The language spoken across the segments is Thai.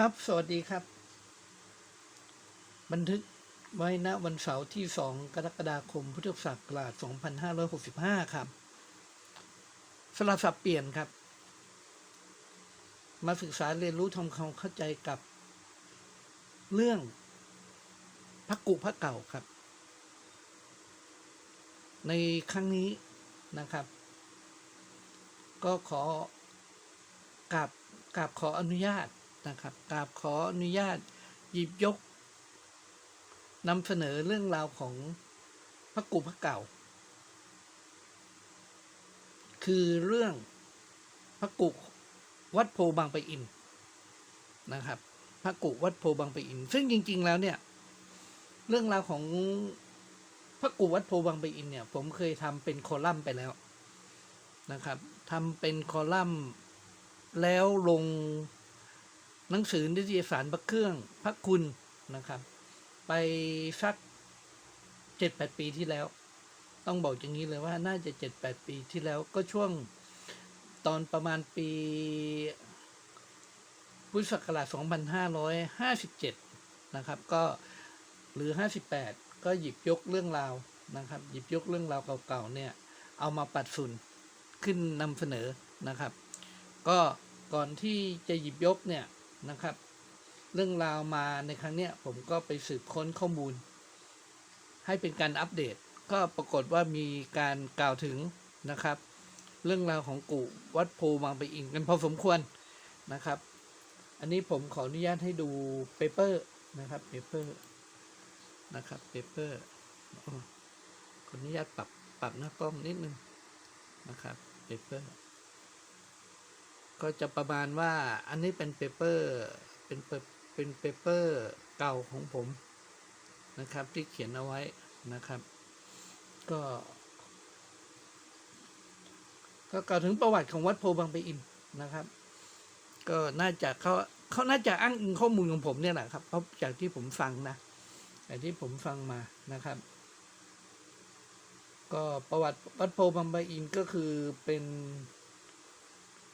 ครับ สวัสดีครับ บันทึกไว้ณวันเสาร์ที่ 2 กรกฎาคม พุทธศักราช 2565 ครับ สลับสับเปลี่ยนครับ มาศึกษาเรียนรู้ทำความเข้าใจกับ เรื่องพระกุพระเก่าครับ ในครั้งนี้นะครับ ก็ขอกราบกราบขออนุญาต นะครับกราบขออนุญาตหยิบยกนำเสนอเรื่องราวของพระกุพระเก่า คือเรื่องพระกุวัดโพบางปะอินนะครับ พระกุวัดโพบางปะอิน ซึ่งจริง ๆ แล้วเนี่ย เรื่องราวของพระกุวัดโพบางปะอินเนี่ย ผมเคยทำเป็นคอลัมน์ไปแล้วนะครับทำเป็นคอลัมน์แล้วลง หนังสือนิตยสารพระเครื่องพระคุณนะครับ ไปสักเจ็ดแปดปีที่แล้ว ต้องบอกอย่างนี้เลยว่าน่าจะเจ็ดแปดปีที่แล้วก็ช่วงตอนประมาณปีพุทธศักราช2557 นะครับ ก็หรือ 58 ก็หยิบยกเรื่องราวนะครับ หยิบยกเรื่องราวเก่าๆเนี่ย เอามาปัดฝุ่นขึ้นนำเสนอนะครับ ก็ก่อนที่จะหยิบยกเนี่ย นะครับ เรื่องราวมาในครั้งเนี้ยผมก็ไปสืบค้นข้อมูล ให้เป็นการอัปเดต ก็ปรากฏว่ามีการกล่าวถึงนะครับ เรื่องราวของกูวัดโพบางปะอินกันพอสมควรนะครับ อันนี้ผมขออนุญาตให้ดูเปเปอร์นะครับเปเปอร์นะครับเปเปอร์ขออนุญาตปรับปรับหน้ากล้องนิดนึงนะครับเปเปอร์ ก็จะประมาณว่าอันนี้เป็นเปเปอร์เป็นเปเป็นเปเปอร์เก่าของผมนะครับที่เขียนเอาไว้นะครับ ก็ ก็กล่าวถึงประวัติของวัดโพบางไปอินนะครับ ก็น่าจะเขาเขาน่าจะอ้างอิงข้อมูลของผมเนี่ยแหละครับเพราะจากที่ผมฟังนะจากที่ผมฟังมานะครับ ก็ประวัติวัดโพบางไปอินก็คือเป็น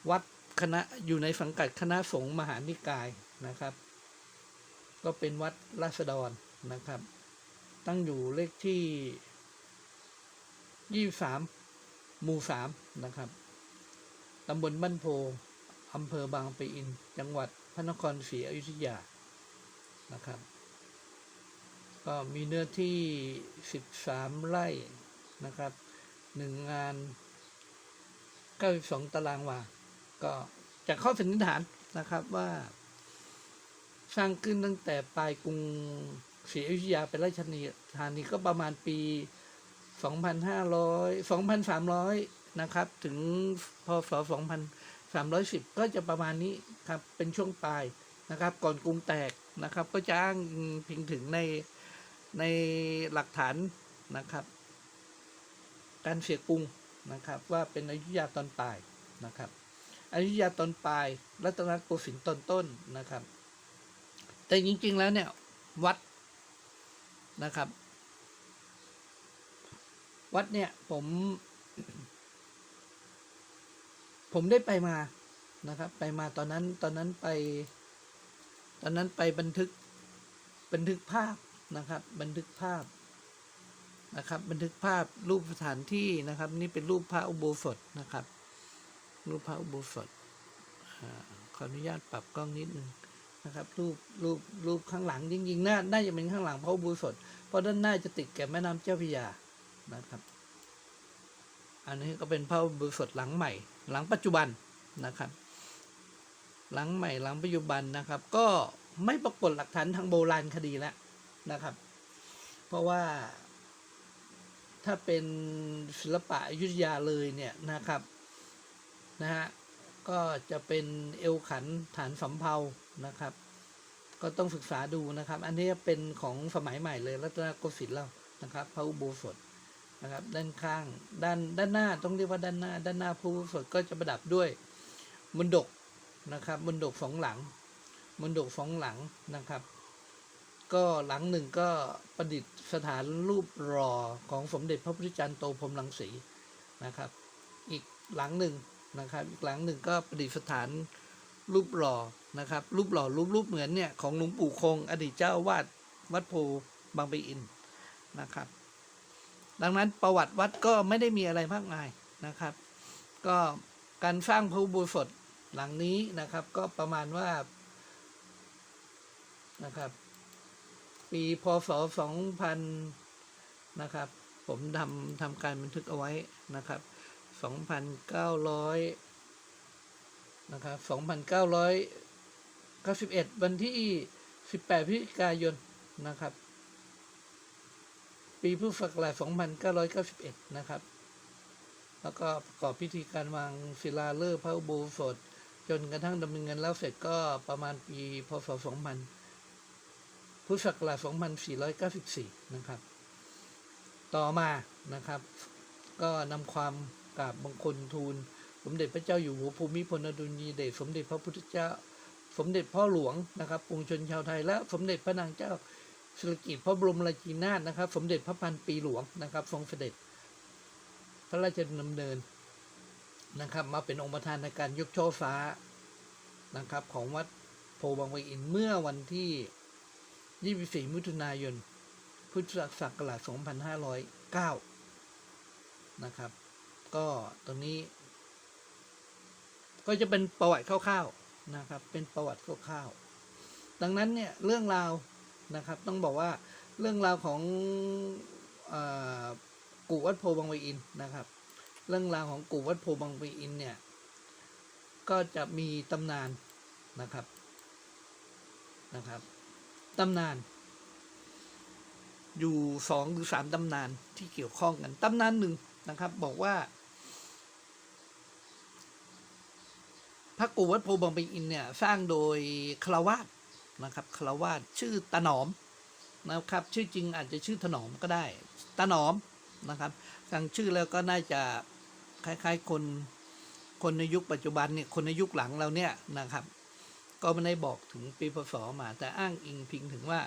วัด คณะอยู่ในสังกัดคณะสงฆ์มหานิกายนะครับ ก็เป็นวัดราษฎรนะครับ ตั้งอยู่เลขที่ยี่สามหมู่สามนะครับตำบลบ้านโพอำเภอบางปะอิน จังหวัดพระนครศรีอยุธยานะครับ ก็มีเนื้อที่สิบสามไร่นะครับหนึ่งงานเก้าสองตารางวา ก็จากข้อสันนิษฐานนะครับว่า สร้างขึ้นตั้งแต่ปลายกรุงศรีอยุธยาเป็นราชธานีก็ประมาณปี 2,500 2,300 นะครับ ถึงพศ 2,310 ก็จะประมาณนี้ครับ เป็นช่วงปลายนะครับ ก่อนกรุงแตกนะครับ ก็จะอ้างพิงถึงในในหลักฐานนะครับ การเสียกรุงนะครับ ว่าเป็นอยุธยาตอนปลายนะครับ อยุธยาตอนปลาย รัตนโกสินทร์ตอนต้นนะครับ แต่จริง ๆ แล้วเนี่ย วัดนะครับ วัดเนี่ยผม ผมได้ไปมานะครับ ไปมาตอนนั้นตอนนั้นไป ตอนนั้นไปบันทึกบันทึกภาพนะครับ บันทึกภาพนะครับ บันทึกภาพรูปสถานที่นะครับ นี่เป็นรูปพระอุโบสถนะครับ รูปพระอุโบสถอขออนุญาตปรับกล้องนิดนึงนะครับ รูปรูปรูปข้างหลังจริงๆน่าน่าจะเป็นข้างหลังพระอุโบสถ เพราะด้านหน้าจะติดกับแม่น้ำเจ้าพระยานะครับ อันนี้ก็เป็นพระอุโบสถหลังใหม่ หลังปัจจุบันนะครับ หลังใหม่หลังปัจจุบันนะครับ ก็ไม่ปรากฏหลักฐานทางโบราณคดีแล้วนะครับ เพราะว่าถ้าเป็นศิลปะอยุธยาเลยเนี่ยนะครับ นะฮะก็จะเป็นเอวขันฐานสำเภานะครับ ก็ต้องศึกษาดูนะครับ อันนี้เป็นของสมัยใหม่เลยรัตนโกสินทร์เรานะครับพระอุโบสถนะครับด้านข้างด้านด้านหน้าต้องเรียกว่าด้านหน้า ด้านหน้าพระอุโบสถก็จะประดับด้วยมณฑกนะครับมณฑกสองหลังมณฑกสองหลังนะครับ ก็หลังหนึ่งก็ประดิษฐานรูปรอของสมเด็จพระพุทธจารย์โตพรหมรังสีนะครับ อีกหลังหนึ่ง นะครับอีกหลังหนึ่งก็ประดิษฐานรูปรอนะครับรูปหล่อรูปรูปเหมือนเนี่ยของหลวงปู่คง อดีตเจ้าวาดวัดโพบางปะอินนะครับ ดังนั้นประวัติวัดก็ไม่ได้มีอะไรมากมายนะครับ ก็การสร้างพระอุโบสถหลังนี้นะครับ ก็ประมาณว่านะครับ ปีพศสองพันนะครับ ผมทำทำการบันทึกเอาไว้นะครับ สองพันเก้าร้อยนะครับสองพันเก้าร้อยเก้าสิบเอ็ดวันที่สิบแปดพฤศจิกายนนะครับ ปีพุทธศักราช2991นะครับ แล้วก็ประกอบพิธีการวางศิลาฤกษ์พระอุโบสถจนกระทั่งดำเนินงานแล้วเสร็จก็ประมาณปีพศ 2000 พุทธศักราช 2494 นะครับ ต่อมานะครับ ก็นำความ กราบบังคลทูล สมเด็จพระเจ้าอยู่หัวภูมิพลอดุลยเดชสมเด็จพระพุทธเจ้า สมเด็จพ่อหลวงนะครับปวงชนชาวไทย และสมเด็จพระนางเจ้าสิริกิติ์พระบรมราชินีนาถนะครับ สมเด็จพระพันปีหลวงนะครับ ทรงเสด็จ พระราชดำเนินนะครับ มาเป็นองค์ประธานในการยกช่อฟ้านะครับ ของวัดโพบางปะอินเมื่อวันที่ 24 มิถุนายน พุทธศักราช 2509 นะครับ ก็ตรงนี้ ก็จะเป็นประวัติคร่าวๆนะครับ เป็นประวัติคร่าวๆดังนั้นเนี่ยเรื่องราวนะครับ ต้องบอกว่าเรื่องราวของอกู่วัดโพบางปะอินนะครับ เรื่องราวของกู่วัดโพบางปะอินเนี่ย ก็จะมีตำนานนะครับนะครับตำนาน อยู่สองหรือสามตำนานที่เกี่ยวข้องกันตำนานหนึ่งนะครับ บอกว่า พระกูวัดโพบางปะอินเนี่ยสร้างโดยคารวาสนะครับคารวาสชื่อตาหนอมนะครับชื่อจริงอาจจะชื่อถนอมก็ได้ตาหนอมนะครับฟังชื่อแล้วก็น่าจะคล้าย ๆ คนคนในยุคปัจจุบันเนี่ยคนในยุคหลังเราเนี่ยนะครับ ก็ไม่ได้บอกถึงปีพศมา แต่อ้างอิงพิงถึงว่า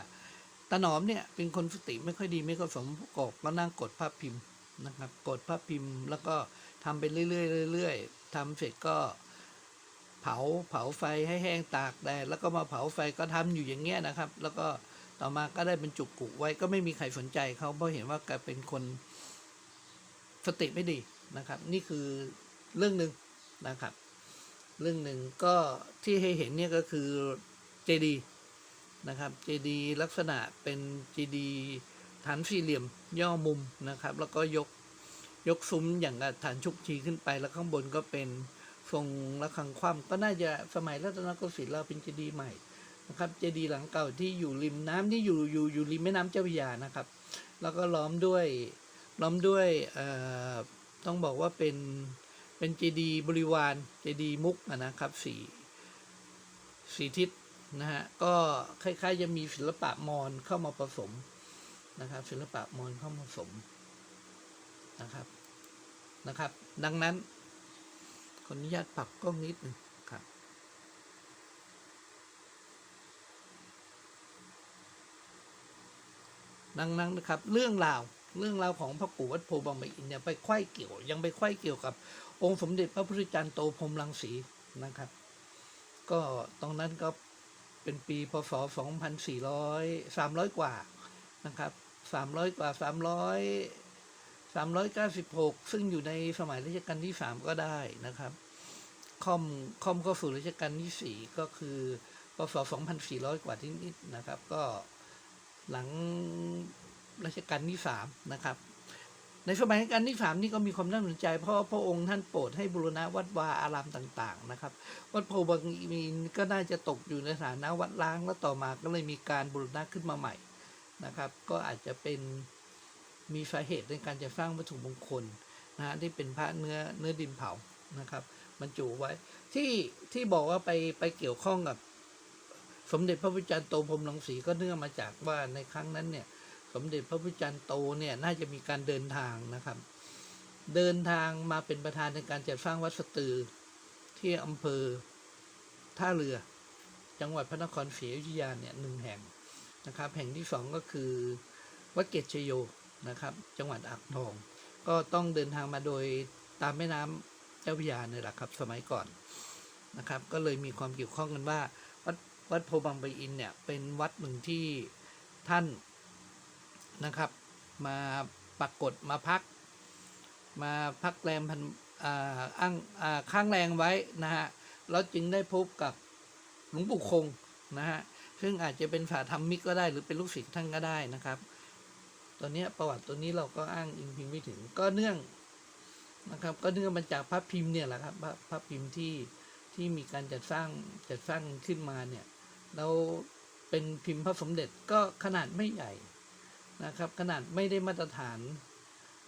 ตาหนอมเนี่ยเป็นคนสติไม่ค่อยดีไม่ค่อยสมประกอบก็นั่งกดภาพพิมพ์นะครับ กดภาพพิมพ์แล้วก็ทำไปเรื่อยๆเรื่อยๆทำเสร็จก็ เผาเผาไฟให้แห้งตากแดดแล้วก็มาเผาไฟก็ทำอยู่อย่างเงี้ยนะครับ แล้วก็ต่อมาก็ได้บรรจุกุไว้ก็ไม่มีใครสนใจเขาเพราะเห็นว่าแกเป็นคนสติไม่ดีนะครับ นี่คือเรื่องหนึ่งนะครับ เรื่องหนึ่งก็ที่ให้เห็นเนี่ยก็คือเจดีนะครับเจดีลักษณะเป็นเจดีฐานสี่เหลี่ยมย่อมุมนะครับ แล้วก็ยกยกซุ้มอย่างฐานชุกชีขึ้นไปแล้วข้างบนก็เป็น ทรงระฆังคว่ำก็น่าจะสมัยรัตนโกสินทร์เราเป็นเจดีย์ใหม่นะครับ เจดีย์หลังเก่าที่อยู่ริมน้ำที่อยู่อยู่อยู่ริมแม่น้ำเจ้าพระยานะครับ แล้วก็ล้อมด้วยล้อมด้วยต้องบอกว่าเป็นเป็นเจดีย์บริวารเจดีย์มุกนะครับสี่สี่ทิศนะฮะก็คล้ายๆจะมีศิลปะมอญเข้ามาผสมนะครับ ศิลปะมอญเข้ามาผสมนะครับนะครับ ดังนั้น ขออนุญาตปรับกล้องนิดนึงครับ ดังนั้นนะครับ เรื่องราวเรื่องราวของพระปู่วัดโพบางปะอินเนี่ยไปไขว้เกี่ยว ยังไปไขว้เกี่ยวกับ องค์สมเด็จพระพุทธจารย์โตพรมรังสีนะครับ ก็ตรงนั้นก็เป็นปีพศ 2400 300 กว่านะครับ 300 กว่า 300 396 ซึ่งอยู่ในสมัยรัชกาลที่ 3 ก็ได้นะครับค่อมค่อมเข้าสู่รัชกาลที่ 4 ก็คือพศ2400 กว่าที่นิดนะครับ ก็หลังรัชกาลที่ 3 นะครับ ในสมัยรัชกาลที่ 3 นี่ก็มีความน่าสนใจ เพราะพระองค์ท่านโปรดให้บูรณะวัดวาอารามต่างๆ นะครับ วัดโพบางมีนก็น่าจะตกอยู่ในฐานะวัดล้างแล้วต่อมาก็เลยมีการบูรณะขึ้นมาใหม่นะครับ ก็อาจจะเป็น มีสาเหตุในการจะสร้างวัตถุมงคลนะฮะที่เป็นพระเนื้อเนื้อดินเผานะครับบรรจุไว้ที่ที่บอกว่าไปไปเกี่ยวข้องกับ สมเด็จพระพุทธจารย์โตพรหมรังสีก็เนื่องมาจากว่าในครั้งนั้นเนี่ยสมเด็จพระพุทธจารย์โตเนี่ยน่าจะมีการเดินทางนะครับ เดินทางมาเป็นประธานในการจัดสร้างวัดสตือที่อำเภอท่าเรือ จังหวัดพระนครศรีอยุธยาเนี่ยหนึ่งแห่งนะครับ แห่งที่สองก็คือวัดเกตชโย นะครับ จังหวัดอ่างทอง ก็ต้องเดินทางมาโดยตามแม่น้ำเจ้าพระยาเนี่ยแหละครับ สมัยก่อนนะครับ ก็เลยมีความเกี่ยวข้องกันว่าวัดโพบางปะอินเนี่ยเป็นวัดหนึ่งที่ท่านนะครับ มาปรากฏมาพัก มาพักแรมพันอ่าอ้างข้างแรงไว้นะฮะแล้วจึงได้พบกับหลวงปู่คงนะฮะซึ่งอาจจะเป็นฝาธรรมิกก็ได้หรือเป็นลูกศิษย์ท่านก็ได้นะครับ ตอนเนี้ยประวัติตัวนี้เราก็อ้างอิงพิมพ์ไม่ถึงก็เนื่องนะครับ ก็เนื่องมาจากพระพิมพ์เนี่ยแหละครับพระพระพิมพ์ที่ที่มีการจัดสร้างจัดสร้างขึ้นมาเนี่ยเราเป็นพิมพ์พระสมเด็จก็ขนาดไม่ใหญ่นะครับ ขนาดไม่ได้มาตรฐาน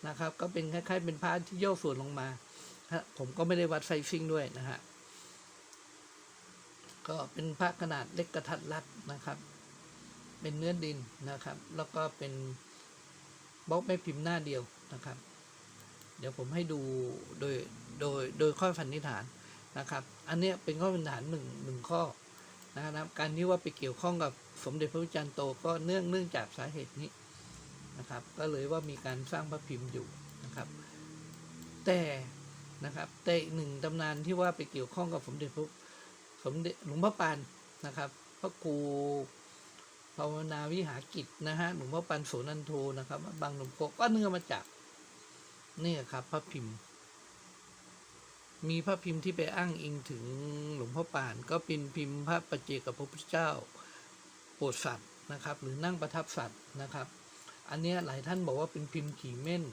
นะครับ ก็เป็นคล้ายๆ เป็นพระที่ย่อส่วนลงมาผมก็ไม่ได้วัดไซซิ่งด้วยนะฮะก็เป็นพระขนาดเล็กกระทัดรัดนะครับ เป็นเนื้อดินนะครับ แล้วก็เป็น บล็อกแม่พิมพ์หน้าเดียวนะครับ เดี๋ยวผมให้ดูโดยโดยโดยข้อสันนิษฐานนะครับ อันนี้เป็นข้อสันนิษฐานหนึ่งหนึ่งข้อนะครับการที่ว่าไปเกี่ยวข้องกับสมเด็จพระพุทธจารย์โตก็เนื่องเนื่องจากสาเหตุนี้นะครับ ก็เลยว่ามีการสร้างพระพิมพ์อยู่นะครับ แต่นะครับแต่อีกหนึ่งตำนานที่ว่าไปเกี่ยวข้องกับสมเด็จพระสมเด็จหลวงพ่อปานนะครับพระครู ภาวนาวิหากิจนะฮะหลวงพ่อปานโสนันโทนะครับบางหลวงพ่อก็เนื่อมาจากเนี่ยครับพระพิมพ์ มีพระพิมพ์ที่ไปอ้างอิงถึงหลวงพ่อปาน ก็เป็นพิมพ์พระประเจกับพระพุทธเจ้าโปรดสัตว์นะครับ หรือนั่งประทับสัตว์นะครับ อันนี้หลายท่านบอกว่าเป็นพิมพ์ขี่เม่น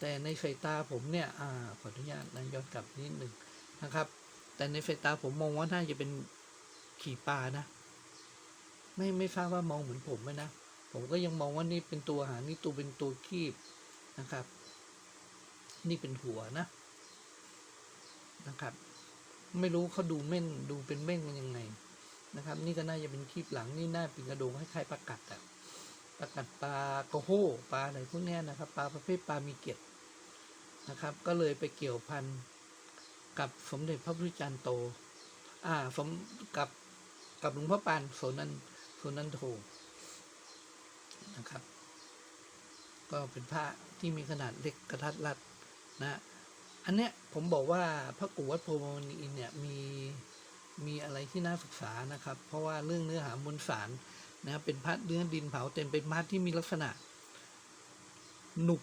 แต่ในสายตาผมเนี่ยอ่าขออนุญาตนะย้อนกลับนิดหนึ่งนะครับ แต่ในสายตาผมมองว่าน่าจะเป็นขี่ปลานะ ไม่ไม่ทราบว่ามองเหมือนผมไหมนะ ผมก็ยังมองว่านี่เป็นตัวหางนี่ตัวเป็นตัวคีบนะครับ นี่เป็นหัวนะนะครับ ไม่รู้เขาดูเม่นดูเป็นเม่นกันยังไงนะครับ นี่ก็น่าจะเป็นคีบหลังนี่น่าเป็นกระโดงคล้ายๆปลากัดอะปลากัดปลากระโห้ปลาอะไรพวกนี้นะครับปลาประเภทปลามีเกล็ดนะครับ ก็เลยไปเกี่ยวพันกับสมเด็จพระพุทธจารย์โต อ่าสมกับกับหลวงพ่อปานโสนัน โสนันโทนะครับ ก็เป็นพระที่มีขนาดเล็กกระทัดรัดนะอันเนี้ยผมบอกว่าพระกูวัดโพมณีเนี่ยมีมีอะไรที่น่าศึกษานะครับ เพราะว่าเรื่องเนื้อหามวลสารนะครับเป็นพัดเนื้อดินเผาเต็มเป็นพัดที่มีลักษณะ หนุบ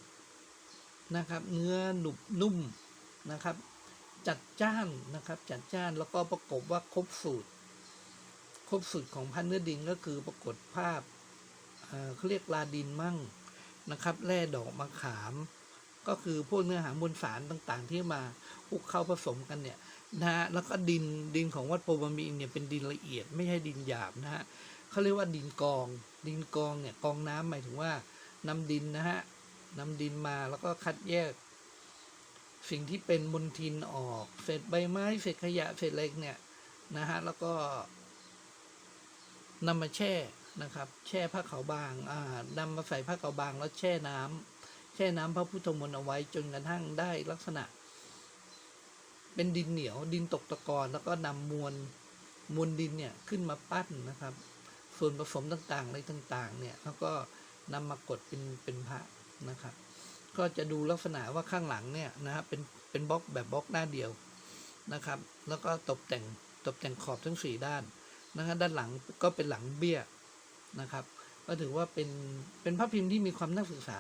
นะครับ เนื้อหนุบนุ่มนะครับ จัดจ้านนะครับ จัดจ้านแล้วก็ประกบว่าครบสูตร ครบสูตรของพันเนื้อดินก็คือปรากฏภาพเขาเรียกลาดินมั่งนะครับแร่ดอกมะขาม ก็คือพวกเนื้อหามวลสารต่างๆ ที่มาคลุกเข้าผสมกันเนี่ยนะฮะแล้วก็ดินดินของวัดโพบามีเนี่ยเป็นดินละเอียด ไม่ใช่ดินหยาบนะฮะเขาเรียกว่าดินกอง ดินกองเนี่ยกองน้ำหมายถึงว่านำดินนะฮะนำดินมาแล้วก็คัดแยก สิ่งที่เป็นมลทินออก เศษใบไม้เศษขยะเศษเล็กเนี่ยนะฮะแล้วก็ นำมาแช่นะครับ แช่ผ้าขาวบางอ่านำมาใส่ผ้าขาวบางแล้วแช่น้ำแช่น้ำพระพุทธมนต์เอาไว้จนกระทั่งได้ลักษณะ เป็นดินเหนียวดินตกตะกอนแล้วก็นำมวลมวลดินเนี่ยขึ้นมาปั้นนะครับ ส่วนผสมต่างๆอะไรต่างๆ เนี่ยแล้วก็นำมากดเป็นเป็นพระนะครับ ก็จะดูลักษณะว่าข้างหลังเนี่ยนะครับเป็นเป็นบล็อกแบบบล็อกหน้าเดียวนะครับ แล้วก็ตกแต่งตกแต่งขอบทั้งสี่ด้าน นะครับด้านหลังก็เป็นหลังเบี้ยนะครับ ก็ถือว่าเป็นเป็นพระพิมพ์ที่มีความน่าศึกษา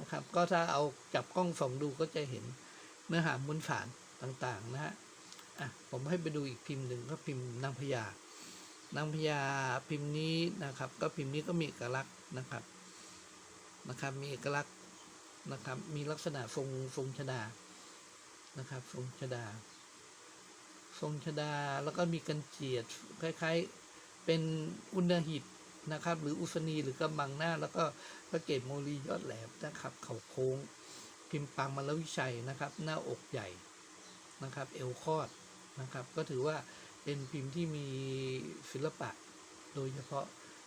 นะครับ ก็ถ้าเอาจับกล้องส่องดูก็จะเห็นเนื้อหามวลสารต่างๆนะฮะอะผมให้ไปดูอีกพิมพ์หนึ่งก็พิมพ์นางพญานางพญาพิมพ์นี้นะครับ ก็พิมพ์นี้ก็มีเอกลักษณ์นะครับนะครับ มีเอกลักษณ์นะครับ มีลักษณะทรงทรงชดานะครับ ทรงชดา ทรงชดา แล้วก็มีกันเจียดคล้ายๆ เป็นอุณหิตนะครับ หรืออุสนีหรือกำบังหน้า แล้วก็พระเกศโมลียอดแหลมนะครับ เขาโค้ง พิมพ์ปังมาลวิชัยนะครับ หน้าอกใหญ่นะครับ เอวคอดนะครับ ก็ถือว่าเป็นพิมพ์ที่มีศิลปะโดยเฉพาะ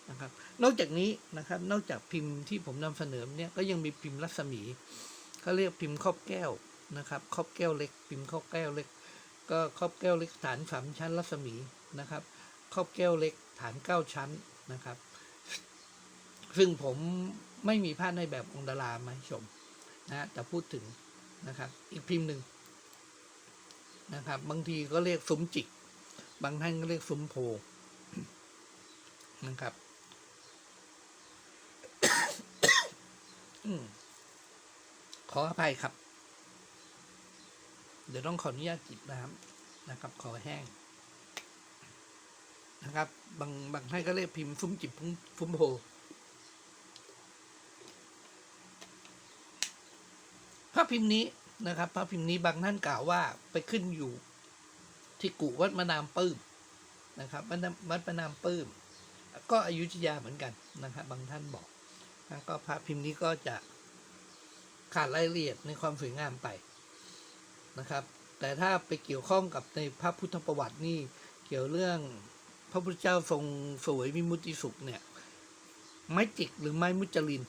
นะครับ นอกจากนี้นะครับ นอกจากพิมพ์ที่ผมนำเสนอเนี่ยก็ยังมีพิมพ์รัศมีเขาเรียกพิมพ์ครอบแก้วนะครับ ครอบแก้วเล็ก พิมพ์ครอบแก้วเล็ก ก็ครอบแก้วเล็กฐานสามชั้นรัศมีนะครับ ครอบแก้วเล็กฐานเก้าชั้นนะครับ ซึ่งผมไม่มีภาพในแบบองดารามาให้ชมนะแต่พูดถึงนะครับ อีกพิมพ์หนึ่งนะครับ บางทีก็เรียกซุ้มจิก บางท่านก็เรียกซุ้มโพนะครับขออภัยครับ เดี๋ยวต้องขออนุญาตจิบน้ำนะครับ ขอแห้งนะครับ บางบางท่านก็เรียกพิมพ์ฟุ้มจิบฟุ้มโพพระพิมพ์นี้นะครับพระพิมพ์นี้บางท่านกล่าวว่าไปขึ้นอยู่ที่กุวัดมะนามปื้มนะครับวัดวัดมะนามปื้ม ก็อยุธยาเหมือนกันนะครับบางท่านบอกนะก็พระพิมพ์นี้ก็จะขาดรายละเอียดในความสวยงามไป นะครับ แต่ถ้าไปเกี่ยวข้องกับในพระพุทธประวัตินี่เกี่ยวเรื่องพระพุทธเจ้าทรงสวยวิมุติสุขเนี่ยไม้จิกหรือไม้มุจลิน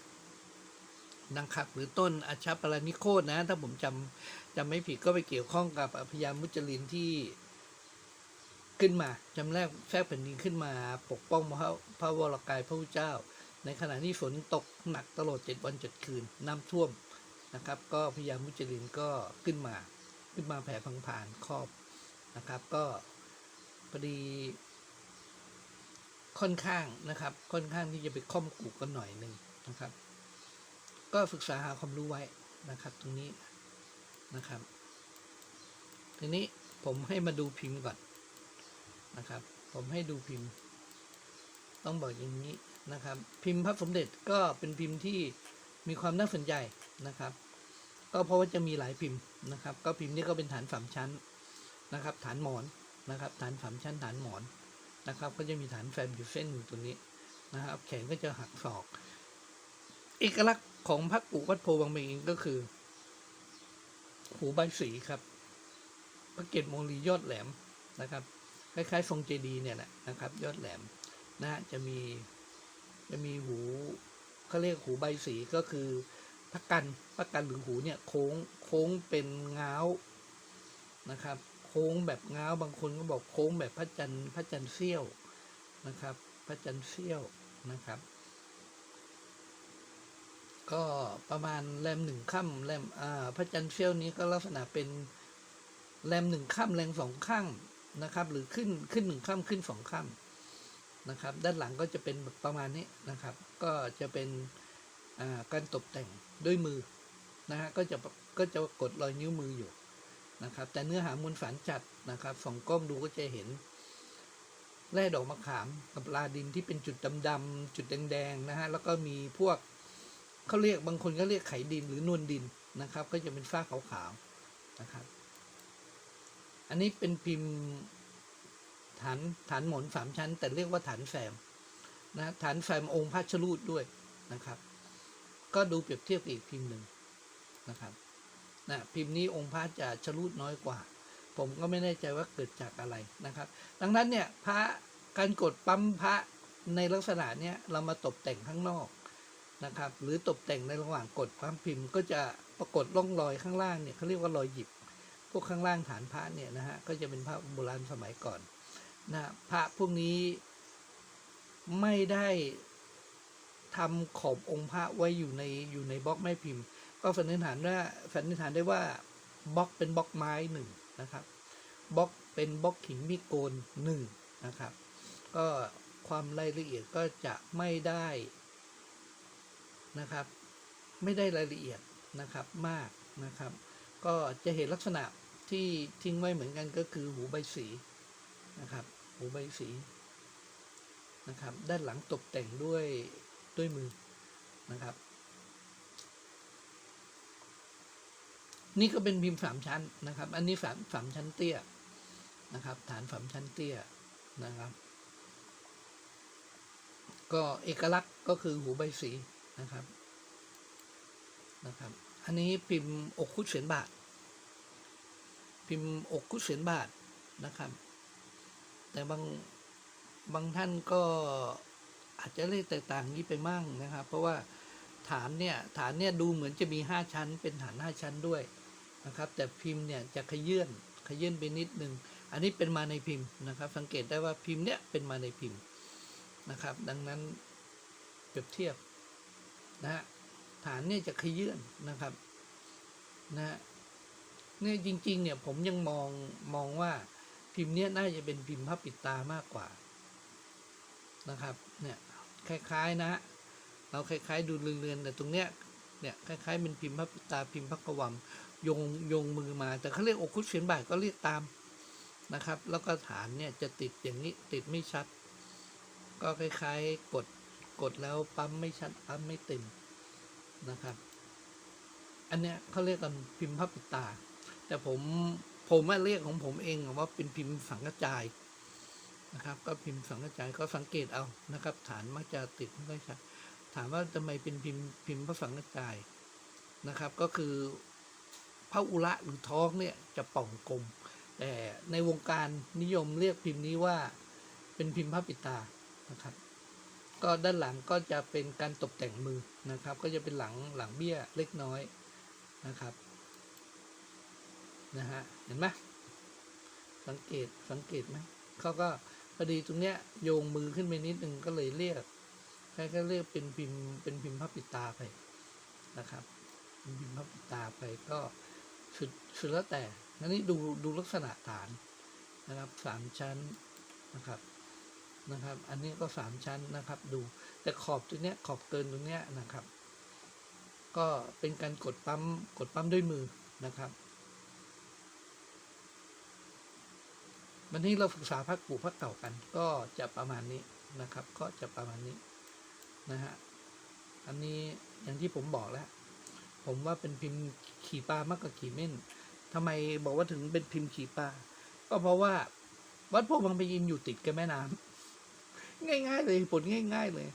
นะครับหรือต้นอาชาปรานิโคตนะ ถ้าผมจำจำไม่ผิดก็ไปเกี่ยวข้องกับพญามุจลินที่ขึ้นมาจำแรกแทรกแผ่นดินขึ้นมาปกป้องพระพระวรกายพระพุทธเจ้า ในขณะที่ฝนตกหนักตลอดเจ็ดวันเจ็ดคืนน้ำท่วมนะครับ ก็พญามุจลินก็ขึ้นมา ขึ้นมาแผ่พังผ่านครอบนะครับ ก็พอดีค่อนข้างนะครับ ค่อนข้างที่จะไปค่อมกูกันหน่อยหนึ่งนะครับ ก็ศึกษาหาความรู้ไว้นะครับ ตรงนี้นะครับ ทีนี้ผมให้มาดูพิมพ์ก่อนนะครับ ผมให้ดูพิมพ์ ต้องบอกอย่างนี้นะครับ พิมพ์พระสมเด็จก็เป็นพิมพ์ที่มีความน่าสนใจนะครับ ก็เพราะว่าจะมีหลายพิมพ์นะครับ ก็พิมพ์นี้ก็เป็นฐานสามชั้นนะครับ ฐานหมอนนะครับ ฐานสามชั้นฐานหมอนนะครับ ก็จะมีฐานแฟมอยู่เส้นอยู่ตรงนี้นะครับ แขนก็จะหักศอกเอกลักษณ์ของพระกุวัดโพบางเบงเองก็คือ หูใบสีครับพระเกศโมลียอดแหลมนะครับคล้ายๆทรงเจดีเนี่ยแหละนะครับ ยอดแหลมนะฮะจะมีจะมีหูเขาเรียกหูใบสีก็คือ พระกันพระกันหรือหูเนี่ยโค้งโค้งเป็นง้าวนะครับ โค้งแบบง้าวบางคนก็บอกโค้งแบบพระจันทร์พระจันทร์เสี้ยวนะครับ พระจันทร์เสี้ยวนะครับ ก็ประมาณแรมหนึ่งค่ำแรมอ่าพระจันทร์เสี้ยวนี้ก็ลักษณะเป็นแรมหนึ่งค่ำแรมสองข้างนะครับ หรือขึ้นขึ้นหนึ่งค่ำขึ้นสองค่ำนะครับ ด้านหลังก็จะเป็นประมาณนี้นะครับ ก็จะเป็น การตกแต่งด้วยมือนะฮะก็จะก็จะกดรอยนิ้วมืออยู่นะครับ แต่เนื้อหามวลสารจัดนะครับส่องกล้องดูก็จะเห็นแร่ดอกมะขามกับลาดินที่เป็นจุดดำๆจุดแดงๆนะฮะแล้วก็มีพวกเขาเรียกบางคนก็เรียกไขดินหรือนวลดินนะครับ ก็จะเป็นฝ้าขาวๆนะครับ อันนี้เป็นพิมพ์ฐานฐานหมอนสามชั้น แต่เรียกว่าฐานแฝมนะฐานแฝมองค์พระชรูดด้วยนะครับ ก็ดูเปรียบเทียบอีกพิมพ์หนึ่งนะครับนะพิมพ์นี้องค์พระจะชรูดน้อยกว่า ผมก็ไม่แน่ใจว่าเกิดจากอะไรนะครับ ดังนั้นเนี่ยพระการกดปั๊มพระในลักษณะเนี้ยเรามาตกแต่งข้างนอกนะครับหรือตกแต่งในระหว่างกดปั๊มพิมพ์ ก็จะปรากฏร่องรอยข้างล่างเนี่ยเขาเรียกว่ารอยหยิบ พวกข้างล่างฐานพระเนี่ยนะฮะก็จะเป็นพระโบราณสมัยก่อนนะพระพวกนี้ไม่ได้ ทำขอบองค์พระไว้อยู่ในอยู่ในบล็อกไม้พิมพ์ ก็สันนิษฐานว่าสันนิษฐานได้ว่าบล็อกเป็นบล็อกไม้หนึ่งนะครับบล็อกเป็นบล็อกหินมีโกนหนึ่งนะครับ ก็ความรายละเอียดก็จะไม่ได้นะครับ ไม่ได้รายละเอียดนะครับมากนะครับ ก็จะเห็นลักษณะที่ทิ้งไว้เหมือนกันก็คือหูใบสีนะครับ หูใบสีนะครับ ด้านหลังตกแต่งด้วย ด้วยมือนะครับ นี่ก็เป็นพิมพ์สามชั้นนะครับ อันนี้สามสามชั้นเตี้ยนะครับ ฐานสามชั้นเตี้ยนะครับ ก็เอกลักษณ์ก็คือหูใบสีนะครับนะครับ อันนี้พิมพ์อกคุดเสียนบาท พิมพ์อกคุดเสียนบาทนะครับ แต่บางบางท่านก็ อาจจะเรียกแตกต่างนี้ไปมั่งนะครับ เพราะว่าฐานเนี่ยฐานเนี่ยดูเหมือนจะมีห้าชั้น เป็นฐานห้าชั้นด้วยนะครับ แต่พิมพ์เนี่ยจะขยื่นขยื่นไปนิดนึง อันนี้เป็นมาในพิมพ์นะครับ สังเกตได้ว่าพิมพ์เนี่ยเป็นมาในพิมพ์นะครับ ดังนั้นเปรียบเทียบนะฮะฐานเนี่ยจะขยื่นนะครับนะฮะเนี่ยจริง ๆ เนี่ยผมยังมองมองว่าพิมพ์เนี้ยน่าจะเป็นพิมพ์พระปิดตามากกว่านะครับเนี่ย คล้ายๆนะเราคล้ายๆดูเรือนๆแต่ตรงเนี้ยเนี่ยคล้ายๆเป็นพิมพ์พระตาพิมพ์พระกวมโยงโยงมือมา แต่เขาเรียกอกคุดเสียนบ่าทก็เรียกตามนะครับ แล้วก็ฐานเนี่ยจะติดอย่างนี้ติดไม่ชัด ก็คล้ายๆกดกดแล้วปั๊มไม่ชัดปั๊มไม่เต็มนะครับ อันเนี้ยเขาเรียกกันพิมพ์พระปิตา แต่ผมผมเรียกของผมเองว่าเป็นพิมพ์สังกระจาย นะครับ ก็พิมพ์สังกระจายก็สังเกตเอานะครับ ฐานมักจะติดไม่ค่อยชัดถามว่าทำไมเป็นพิมพ์พิมพ์พระสังกระจายนะครับ ก็คือพระอุระหรือท้องเนี่ยจะป่องกลม แต่ในวงการนิยมเรียกพิมพ์นี้ว่าเป็นพิมพ์พระปิตานะครับ ก็ด้านหลังก็จะเป็นการตกแต่งมือนะครับ ก็จะเป็นหลังหลังเบี้ยเล็กน้อยนะครับนะฮะเห็นไหมสังเกตสังเกตไหมเขาก็ พอดีตรงเนี้ยโยงมือขึ้นไปนิดนึงก็เลยเรียกใครก็เรียกเป็นพิมพ์เป็นพิมพ์พระปิตาไปนะครับเป็นพิมพ์พระปิตาไปก็สุดสุดแล้วแต่นันนี่ดูดูลักษณะฐานนะครับสามชั้นนะครับนะครับ อันนี้ก็สามชั้นนะครับดูแต่ขอบตรงเนี้ยขอบเกินตรงเนี้ยนะครับ ก็เป็นการกดปั๊มกดปั๊มด้วยมือนะครับ วันนี้เราศึกษาพระกูพระเก่ากัน ก็จะประมาณนี้นะครับ ก็จะประมาณนี้นะฮะอันนี้อย่างที่ผมบอกแล้ว ผมว่าเป็นพิมพ์ขี่ปลามากกว่าขี่เม่นทำไมบอกว่าถึงเป็นพิมพ์ขี่ปลาก็เพราะว่า วัดพวกบางปะอินอยู่ติดกับแม่น้ำง่าย ๆ เลยผลง่าย ๆ เลย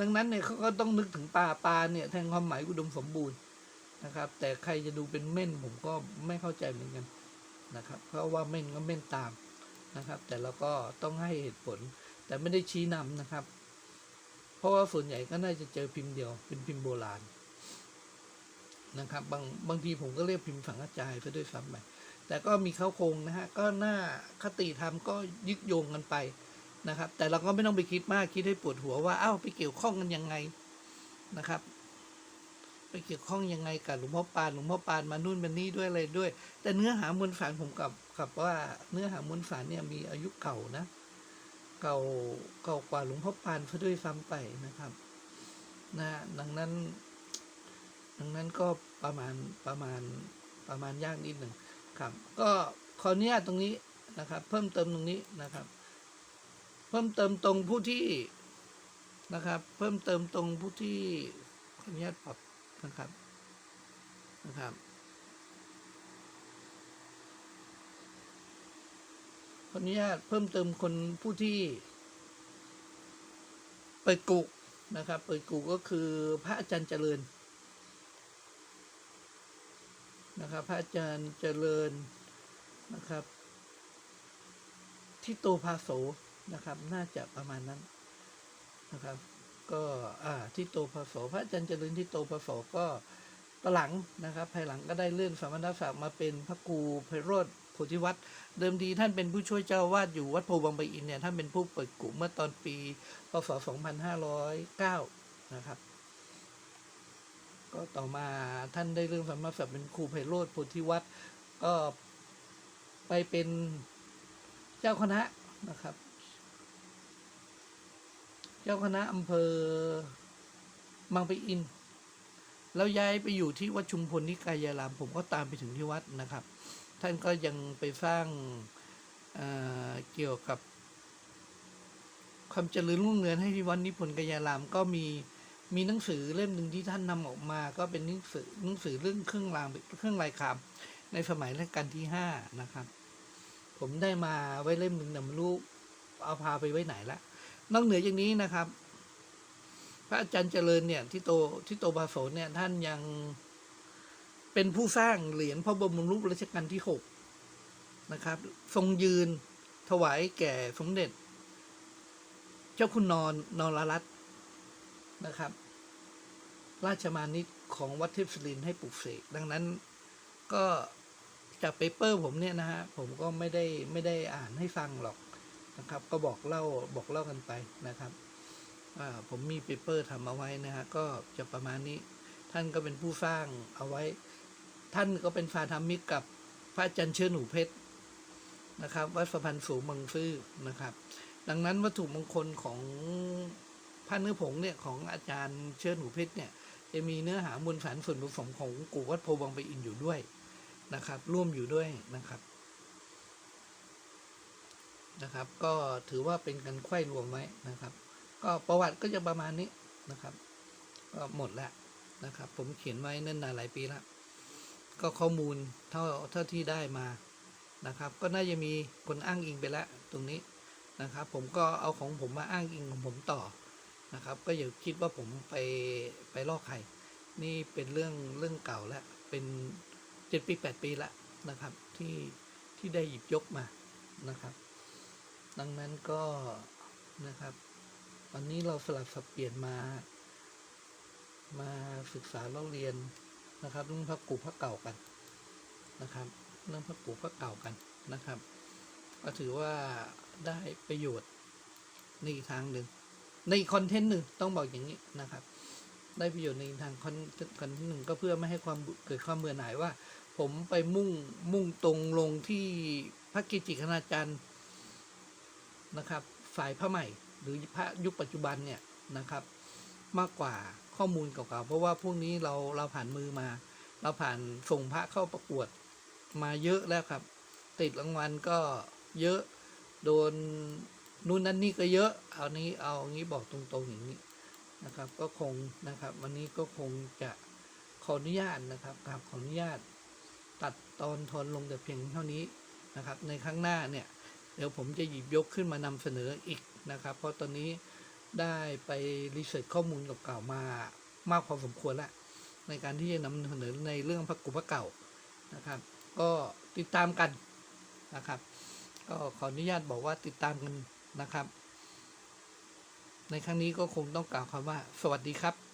ดังนั้นเนี่ยเขาก็ต้องนึกถึงปลาปลาเนี่ยแทนความหมายอุดมสมบูรณ์นะครับ แต่ใครจะดูเป็นเม่นผมก็ไม่เข้าใจเหมือนกันนะครับ เพราะว่าเม่นก็เม่นตาม นะครับ แต่เราก็ต้องให้เหตุผล แต่ไม่ได้ชี้นำนะครับ เพราะว่าส่วนใหญ่ก็น่าจะเจอพิมพ์เดียวเป็นพิมพ์โบราณนะครับ บางบางทีผมก็เรียกพิมพ์สังกระจายไปด้วยซ้ำไปแต่ก็มีเข้าโครงนะฮะก็หน่าคติธรรมก็ยึดโยงกันไปนะครับ แต่เราก็ไม่ต้องไปคิดมากคิดให้ปวดหัวว่าอ้าวไปเกี่ยวข้องกันยังไงนะครับ ไปเกี่ยวข้องยังไงกับหลวงพ่อปานหลวงพ่อปานมานู่นมานี่ด้วยอะไรด้วย แต่เนื้อหามวลสารผมกับกับว่าเนื้อหามวลสารเนี่ยมีอายุเก่านะ เก่าเก่ากว่าหลวงพ่อปานซะด้วยซ้ำไปนะครับนะดังนั้น ดังนั้นก็ประมาณประมาณประมาณยากนิดหนึ่งครับ ก็ขออนุญาตตรงนี้นะครับ เพิ่มเติมตรงนี้นะครับ เพิ่มเติมตรงผู้ที่นะครับ เพิ่มเติมตรงผู้ที่ขออนุญาตปรับ นะครับนะครับ ขออนุญาตเพิ่มเติมคนผู้ที่ เปิดกุนะครับ เปิดกุก็คือพระอาจารย์เจริญนะครับพระอาจารย์เจริญนะครับที่โตภาโสนะครับ น่าจะประมาณนั้นนะครับ ก็อ่าที่โตภาโสพระอาจารย์เจริญที่โตภาโสก็ตหลังนะครับ ภายหลังก็ได้เลื่อนสมณศักดิ์มาเป็นพระครูไพโรธโพธิวัตรเดิมทีท่านเป็นผู้ช่วยเจ้าวาดอยู่วัดโพบางปะอินเนี่ยท่านเป็นผู้เปิดกุเมื่อตอนปีพศ 2509 นะครับ ก็ต่อมาท่านได้เรื่องสมณศักดิ์เป็นครูไพโรธโพธิวัตรก็ไปเป็นเจ้าคณะนะครับ เจ้าคณะอำเภอบางปะอิน แล้วย้ายไปอยู่ที่วัดชุมพลนิกายาราม ผมก็ตามไปถึงที่วัดนะครับ ท่านก็ยังไปสร้างเเกี่ยวกับ ความเจริญรุ่งเรืองให้ที่วัดนิพนธ์กายารามก็มีมีหนังสือเล่มหนึ่งที่ท่านนำออกมา ก็เป็นหนังสือหนังสือเรื่องเครื่องรางเครื่องลายคำในสมัยรัชกาลที่ห้านะครับ ผมได้มาไว้เล่มหนึ่งแต่ไม่รู้เอาพาไปไว้ไหนละ นอกเหนือจากนี้นะครับ พระอาจารย์เจริญเนี่ยที่โตที่โตบาโสเนี่ยท่านยังเป็นผู้สร้างเหรียญพระบรมรูปรัชกาลที่หกนะครับ ทรงยืนถวายแก่สมเด็จ เจ้าคุณนอนนรรัตน์นะครับ ราชมานิตของวัดเทพศิรินให้ปลูกเสกดังนั้นก็จากเปเปอร์ผมเนี่ยนะฮะผมก็ไม่ได้ไม่ได้อ่านให้ฟังหรอก นะครับ ก็บอกเล่าบอกเล่ากันไปนะครับอ่าผมมีเปเปอร์ทำเอาไว้นะฮะก็จะประมาณนี้ ท่านก็เป็นผู้สร้างเอาไว้ ท่านก็เป็นฟาธรรมิกกับพระอาจารย์เชิญหนูเพชรนะครับ วัดสะพานสูงเมืองซื่อนะครับ ดังนั้นวัตถุมงคลของผ้าเนื้อผงเนี่ยของอาจารย์เชิญหูเพชรเนี่ยจะมีเนื้อหามวลสารส่วนผสมของกูวัดโพวังไปอินอยู่ด้วยนะครับ ร่วมอยู่ด้วยนะครับ นะครับ ก็ถือว่าเป็นการไขว้รวมไว้นะครับ ก็ประวัติก็จะประมาณนี้นะครับ ก็หมดแล้วนะครับ ผมเขียนไว้เนั่นนานหลายปีแล้วก็ข้อมูลเท่าเท่าที่ได้มานะครับ ก็น่าจะมีคนอ้างอิงไปแล้วตรงนี้นะครับ ผมก็เอาของผมมาอ้างอิงของผมต่อนะครับ ก็อย่าคิดว่าผมไปไปลอกใครนี่เป็นเรื่องเรื่องเก่าแล้วเป็นเจ็ดปีแปดปีละนะครับที่ที่ได้หยิบยกมานะครับ ดังนั้นก็นะครับ วันนี้เราสลับสับเปลี่ยนมา มาศึกษาเล่าเรียนนะครับเรื่องพระกูพระเก่ากันนะครับ เรื่องพระกูพระเก่ากันนะครับ ก็ถือว่าได้ประโยชน์ในทางหนึ่ง ในคอนเทนต์หนึ่งต้องบอกอย่างนี้นะครับ ได้ประโยชน์ในทางคอนเทนต์หนึ่งก็เพื่อไม่ให้ความเบื่อเกิดความเบื่อหน่ายว่า ผมไปมุ่งมุ่งตรงลงที่พระกิจิคณาจารย์ นะครับฝ่ายพระใหม่หรือพระยุคปัจจุบันเนี่ยนะครับมากกว่าข้อมูลเก่าๆ เพราะว่าพวกนี้เราเราผ่านมือมา เราผ่านส่งพระเข้าประกวดมาเยอะแล้วครับ ติดรางวัลก็เยอะโดนนู่นนั่นนี่ก็เยอะ เอานี้เอางี้บอกตรงๆอย่างนี้นะครับ ก็คงนะครับวันนี้ก็คงจะขออนุญาตนะครับกราบขออนุญาตตัดตอนทอนลงแต่เพียงเท่านี้นะครับ ในครั้งหน้าเนี่ย เดี๋ยวผมจะหยิบยกขึ้นมานำเสนออีกนะครับ เพราะตอนนี้ได้ไปรีเสิร์ชข้อมูลเก่าๆมามากพอสมควรแล้วในการที่จะนำเสนอในเรื่องพระกุพระเก่านะครับ ก็ติดตามกันนะครับ ก็ขออนุญาตบอกว่าติดตามกันนะครับ ในครั้งนี้ก็คงต้องกล่าวคำว่า สวัสดีครับ